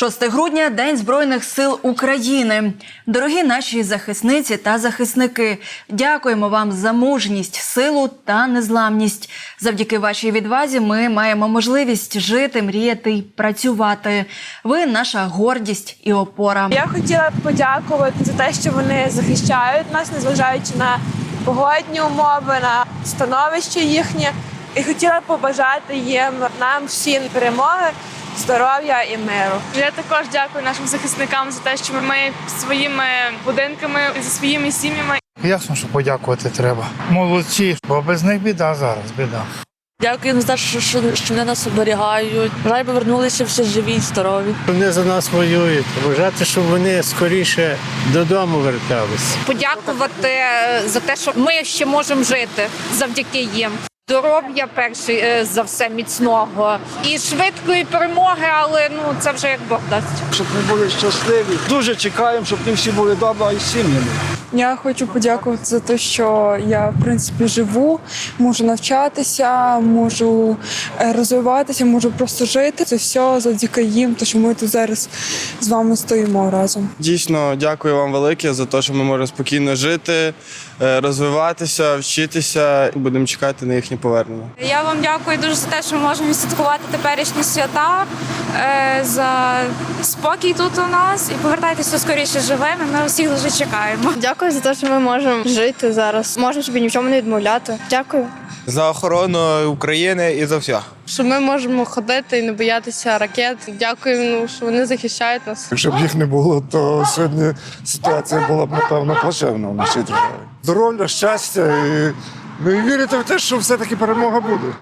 6 грудня День Збройних сил України. Дорогі наші захисниці та захисники, дякуємо вам за мужність, силу та незламність. Завдяки вашій відвазі ми маємо можливість жити, мріяти й працювати. Ви наша гордість і опора. Я хотіла б подякувати за те, що вони захищають нас, незважаючи на погодні умови, на становище їхнє. І хотіла побажати їм нам всім перемоги, здоров'я і миру. Я також дякую нашим захисникам за те, що ми своїми будинками за своїми сім'ями Ясно, що подякувати треба. Молодці, бо без них біда зараз, біда. Дякую за те, що, що, що вони нас оберігають. Бажаю повернулися всі живі і здорові. Вони за нас воюють. Бажати, щоб вони скоріше додому верталися. подякувати за те, що ми ще можемо жити завдяки їм. Здоров'я перший е, за все міцного і швидкої перемоги, але ну це вже як Бог дасть. щоб ми були щасливі. Дуже чекаємо, щоб ми всі були вдома і сім'ями. Я хочу подякувати за те, що я в принципі живу, можу навчатися, можу е, розвиватися, можу просто жити. Це все завдяки їм, тому що ми тут зараз з вами стоїмо разом. Дійсно, дякую вам велике за те, що ми можемо спокійно жити, е, розвиватися, вчитися. Будемо чекати на їхнє повернення. Я вам дякую дуже за те, що ми можемо святкувати теперішні свята, е, за спокій тут у нас і повертайтеся скоріше живими. Ми усіх дуже чекаємо. Дякую за те, що ми можемо жити зараз. Можемо собі ні в чому не відмовляти. Дякую. За охорону України і за все. Що ми можемо ходити і не боятися ракет. Дякую, ну, що вони захищають нас. Якщо б їх не було, то сьогодні ситуація була б напевно плачевна в нашій державі. Здоров'я, щастя і, ну, і вірити в те, що все-таки перемога буде.